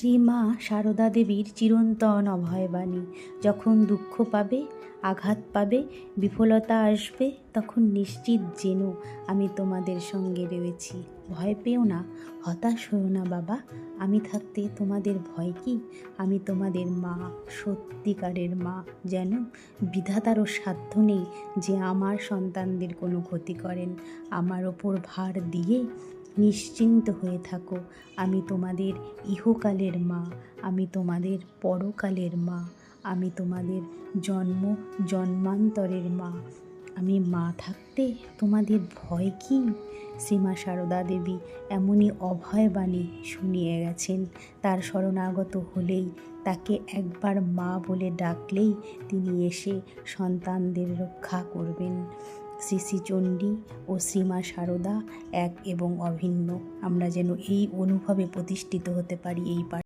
শ্রীমা সারদা দেবীর চিরন্তন অভয়বাণী। যখন দুঃখ পাবে, আঘাত পাবে, বিফলতা আসবে, তখন নিশ্চিত জেনো আমি তোমাদের সঙ্গে রয়েছি। ভয় পেও না, হতাশ হও না বাবা, আমি থাকতে তোমাদের ভয় কি? আমি তোমাদের মা, সত্যিকারের মা, যেন বিধাতারও সাধ্য নেই যে আমার সন্তানদের কোনো ক্ষতি করেন। আমার ওপর ভার দিয়ে নিশ্চিন্ত হয়ে থাকো। আমি তোমাদের ইহকালের মা, আমি তোমাদের পরকালের মা, আমি তোমাদের জন্ম জন্মান্তরের মা। আমি মা থাকতে তোমাদের ভয় কি? শ্রীমা সারদা দেবী এমনই অভয়বাণী শুনিয়ে গেছেন। তার শরণাগত হলেই, তাকে একবার মা বলে ডাকলেই তিনি এসে সন্তানদের রক্ষা করবেন। শ্রী শ্রী চণ্ডী ও শ্রীমা সারদা এক এবং অভিন্ন। আমরা যেন এই অনুভবে প্রতিষ্ঠিত হতে পারি এই পাঠ